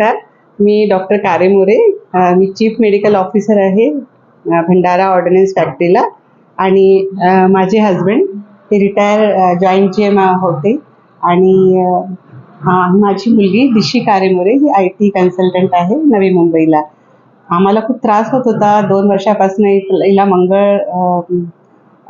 नमस्कार. मी डॉक्टर कारे मोरे मी चीफ मेडिकल ऑफिसर आहे भंडारा ऑर्डनन्स फॅक्टरीला. आणि माझे हजबंड ते रिटायर जॉईंट जी एम होते. आणि माझी मुलगी दिशी कारेमोरे ही आय टी कन्सल्टंट आहे नवी मुंबईला. आम्हाला खूप त्रास होत होता. दोन वर्षापासून हिला मंगळ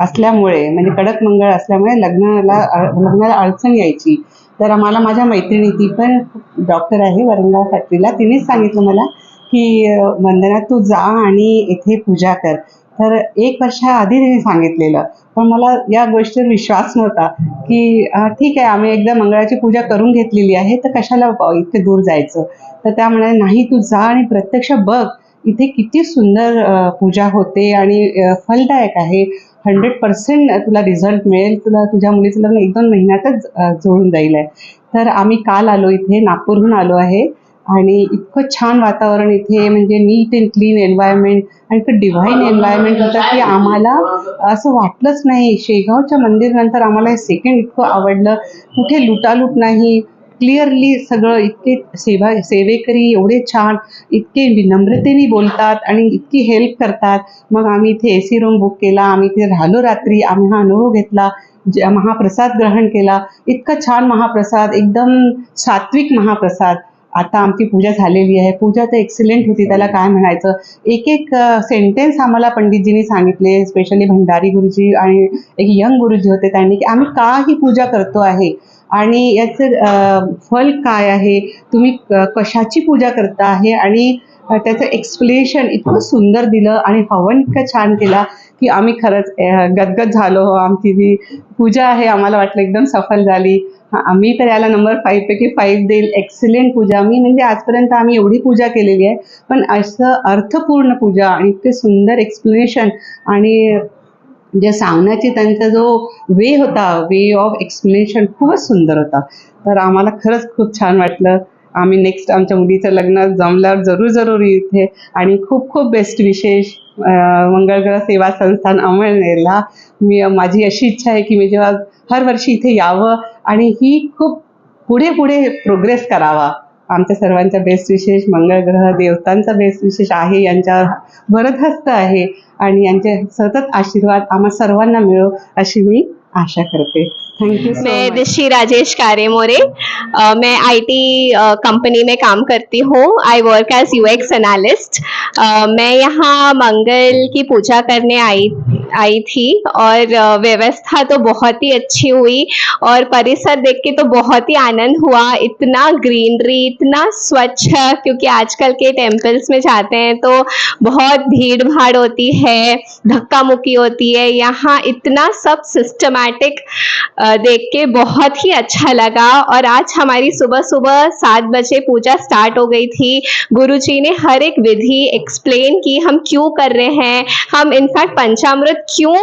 असल्यामुळे म्हणजे कडक मंगळ असल्यामुळे लग्नाला लग्नाला अडचण यायची. तर आम्हाला माझ्या मैत्रिणी ती पण डॉक्टर आहे वरंगाव फॅक्टरीला. तिनेच सांगितलं मला की वंदना तू जा आणि इथे पूजा कर. तर एक वर्षाआधी तिने सांगितलेलं. पण मला या गोष्टीवर विश्वास नव्हता की ठीक आहे आम्ही एकदा मंगळाची पूजा करून घेतलेली आहे तर कशाला इतके दूर जायचं? तर त्या म्हणाले नाही तू जा आणि प्रत्यक्ष बघ इथे किती सुंदर पूजा होते आणि फलदायक आहे. हंड्रेड पर्सेंट तुला रिझल्ट मिळेल तुला तुझ्या मुलीचं लग्न एक दोन महिन्यातच जुळून जाईल आहे. तर आम्ही काल आलो इथे नागपूरहून आलो आहे आणि इतकं छान वातावरण इथे म्हणजे नीट अँड क्लीन एन्व्हायरमेंट आणि इतकं डिव्हाइन एन्व्हायरमेंट होतं की आम्हाला असं वाटलंच नाही. शेगावच्या मंदिरनंतर आम्हाला हे सेकंड इतकं आवडलं. कुठे लुटालूट नाही. क्लिअरली सगळं इतके सेवा सेवेकरी एवढे छान इतके विनम्रतेने बोलतात आणि इतकी हेल्प करतात. मग आम्ही इथे ए सी रूम बुक केला आम्ही इथे राहिलो रात्री आम्ही हा अनुभव घेतला ज- महाप्रसाद ग्रहण केला. इतका छान महाप्रसाद एकदम सात्विक महाप्रसाद. आता आमची पूजा झालेली आहे. पूजा तर एक्सिलेंट होती. त्याला काय म्हणायचं? एक एक सेंटेन्स आम्हाला पंडितजींनी सांगितले. स्पेशली भंडारी गुरुजी आणि एक यंग गुरुजी होते त्यांनी की आम्ही का ही पूजा करतो आहे? आणि याचं फल काय आहे? तुम्ही कशाची पूजा करता आहे? आणि त्याचं एक्सप्लेनेशन इतकं सुंदर दिलं आणि हवन इतकं छान केला की आम्ही खरंच गदगद झालो. हो आमची जी पूजा आहे आम्हाला वाटलं एकदम सफल झाली. हा, आम्ही तर याला नंबर फाईव्ह पैकी फाईव्ह देईल. एक्सिलेंट पूजा. मी म्हणजे आजपर्यंत आम्ही एवढी पूजा केलेली आहे. पण असं अर्थपूर्ण पूजा आणि इतके सुंदर एक्सप्लेनेशन आणि जे सांगण्याची त्यांचा जो वे होता वे ऑफ एक्सप्लेनेशन खूपच सुंदर होता. तर आम्हाला खरंच खूप छान वाटलं. आम्ही नेक्स्ट आमच्या मुलीचं लग्न जमल्यावर जरूर जरूर इथे. आणि खूप खूप बेस्ट विशेष मंगळग्रह सेवा संस्थान अमळनेरला. मी माझी अशी इच्छा आहे की मी जेव्हा हर वर्षी इथे यावं आणि ही खूप पुढे पुढे प्रोग्रेस करावा. आमच्या सर्वांचा बेस्ट विशेष मंगळग्रह देवतांचा बेस्ट विशेष आहे. यांच्या भरतहस्त आहे. आणि यांचे सतत आशीर्वाद आम्हा सर्वांना मिळो अशी मी आशा करते थैंक यू मैं दृष्टि दिशी राजेश कार्य मोरे। मैं आईटी कंपनी में काम करती हूँ। I work as UX analyst मैं यहाँ मंगल की पूजा करने आई आई थी और व्यवस्था तो बहुत ही अच्छी हुई और परिसर देख के तो बहुत ही आनंद हुआ। इतना ग्रीनरी इतना स्वच्छ, क्योंकि आजकल के टेम्पल्स में जाते हैं तो बहुत भीड़ भाड़ होती है धक्का मुक्की होती है। यहाँ इतना सब सिस्टमैटिक देख के बहुत ही अच्छा लगा और आज हमारी सुबह सुबह सात बजे पूजा स्टार्ट हो गई थी। गुरुजी ने हर एक विधि एक्सप्लेन की, हम क्यों कर रहे हैं। हम इनफैक्ट पंचामृत क्यों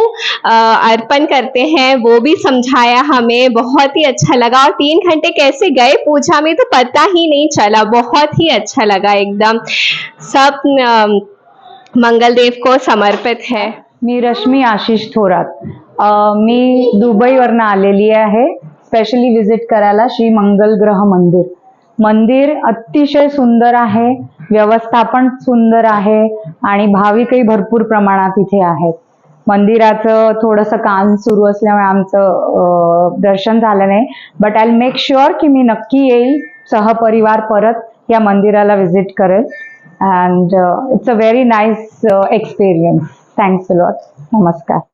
अर्पण करते हैं वो भी समझाया हमें बहुत ही अच्छा लगा। और तीन घंटे कैसे गए पूजा में तो पता ही नहीं चला बहुत ही अच्छा लगा एकदम। सब मंगलदेव को समर्पित है। मी रश्मी आशिष थोरात। मी दुबईवरनं आलेली आहे स्पेशली विजिट करायला श्री मंगल ग्रह मंदिर. मंदिर अतिशय सुंदर आहे व्यवस्थापन सुंदर आहे आणि भाविकही भरपूर प्रमाणात इथे आहेत. मंदिराचं थोडंसं काम सुरू असल्यामुळे आमचं दर्शन झालं नाही. बट आय मेक शुअर की मी नक्की येईल सहपरिवार परत या मंदिराला व्हिजिट करेल. And it's a very nice experience thanks lot नमस्कार.